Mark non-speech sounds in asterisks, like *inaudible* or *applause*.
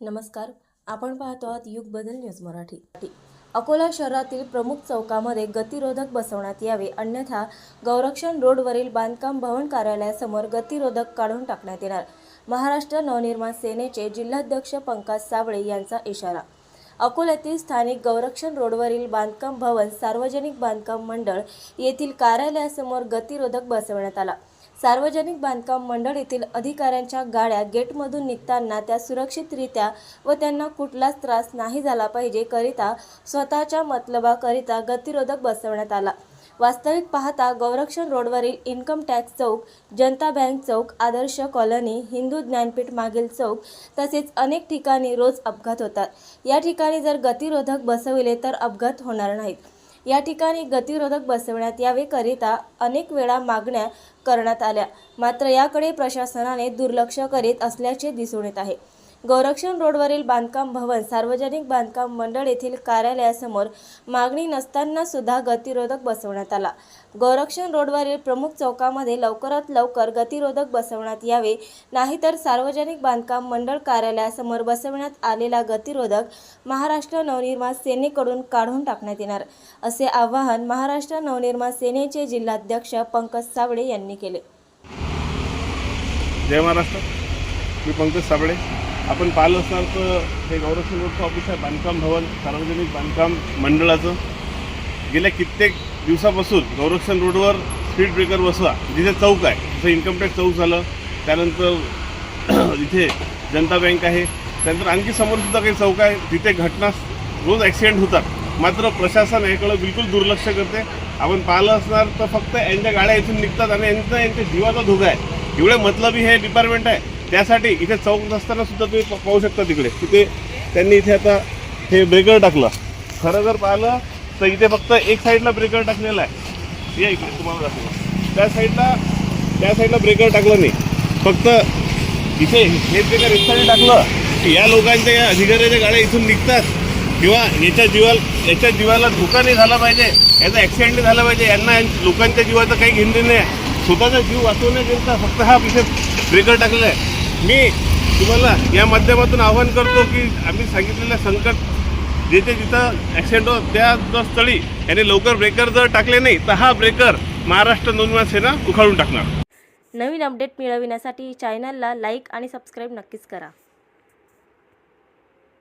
नमस्कार. आपण पाहतो आहात युग बदल न्यूज मराठी. अकोला शहरातील प्रमुख चौकामध्ये गतिरोधक बसवण्यात यावे अन्यथा गौरक्षण रोडवरील बांधकाम भवन कार्यालयासमोर गतिरोधक काढून टाकण्यात येणार. महाराष्ट्र नवनिर्माण सेनेचे जिल्हाध्यक्ष पंकज साबळे यांचा इशारा. अकोल्यातील स्थानिक गौरक्षण रोडवरील बांधकाम भवन सार्वजनिक बांधकाम मंडळ येथील कार्यालयासमोर गतिरोधक बसवण्यात आला. सार्वजनिक बांधकाम मंडळ येथील अधिकाऱ्यांच्या गाड्या गेटमधून निघताना त्या सुरक्षितरित्या व त्यांना कुठलाच त्रास नाही झाला पाहिजे करिता स्वतःच्या मतलबाकरिता गतिरोधक बसवण्यात आला. वास्तविक पाहता गौरक्षण रोडवरील इन्कम टॅक्स चौक जनता बँक चौक आदर्श कॉलनी हिंदू ज्ञानपीठ मागील चौक तसेच अनेक ठिकाणी रोज अपघात होतात. या ठिकाणी जर गतिरोधक बसविले तर अपघात होणार नाहीत. या ठिकाणी गतिरोधक बसवण्यात यावेकरिता अनेक वेळा मागण्या करण्यात आल्या. मात्र याकडे प्रशासनाने दुर्लक्ष करीत असल्याचे दिसून येत आहे. गौरक्षण रोडवरील बांधकाम भवन सार्वजनिक बांधकाम मंडळ येथील कार्यालयासमोर मागणी नसताना सुद्धा गतिरोधक बसवण्यात आला. गोरक्षण रोडवरील प्रमुख चौकामध्ये लवकरात लवकर गतिरोधक बसवण्यात यावे नाहीतर सार्वजनिक बांधकाम मंडळ कार्यालयासमोर बसवण्यात आलेला गतिरोधक महाराष्ट्र नवनिर्माण सेनेकडून काढून टाकण्यात येणार असे आवाहन महाराष्ट्र नवनिर्माण सेनेचे जिल्हाध्यक्ष पंकज सावळे यांनी केले. जय महाराष्ट्र. मी पंकज साबळे. आपण पाहिलं असणार तर हे गौरक्षण रोडचं ऑफिस आहे बांधकाम भवन सार्वजनिक बांधकाम मंडळाचं. गेल्या कित्येक दिवसापासून गौरक्षण रोडवर स्पीड ब्रेकर बसवा जिथे चौक आहे जसं इन्कम टॅक्स चौक झालं त्यानंतर *clears throat* इथे जनता बँक आहे. त्यानंतर आणखी समोरसुद्धा काही चौक आहे. तिथे घटना रोज ॲक्सिडेंट होतात. मात्र प्रशासन याकडं बिलकुल दुर्लक्ष करते. आपण पाहिलं असणार तर फक्त यांच्या गाड्या इथून निघतात आणि यांचा यांच्या जीवाचा धोका आहे. एवढे मतलबी हे डिपार्टमेंट आहे. त्यासाठी इथे चौक नसताना सुद्धा तुम्ही पाहू शकता तिकडे. तिथे त्यांनी इथे आता हे ब्रेकर टाकलं. खरं जर पाहिलं तर इथे फक्त एक साईडला ब्रेकर टाकलेला आहे. या इकडे तुम्हाला दाखवलं त्या साईडला त्या साईडला ब्रेकर टाकलं नाही. फक्त इथे हे ब्रेकर एक साईड टाकलं की या लोकांच्या या अधिकाऱ्याच्या गाड्या इथून निघतात. किंवा याच्या जीवाला याच्या जीवाला धोका नाही झाला पाहिजे याचा ॲक्सिडेंट नाही झाला पाहिजे यांना लोकांच्या जीवाचं काही घेणं नाही. आहे स्वतःचा जीव वाचवण्याकरिता फक्त हा विषय ब्रेकर टाकला आहे. मी तुम्हाला या माध्यमातून आवाहन करतो की आम्ही सांगितलेलं संकट जिथे जिथं ॲक्सिडेंट हो त्या जो स्थळी याने लवकर ब्रेकर जर टाकले नाही तर हा ब्रेकर महाराष्ट्र नोंदणी सेना उखाळून टाकणार. नवीन अपडेट मिळविण्यासाठी चॅनलला लाईक आणि सबस्क्राईब नक्कीच करा.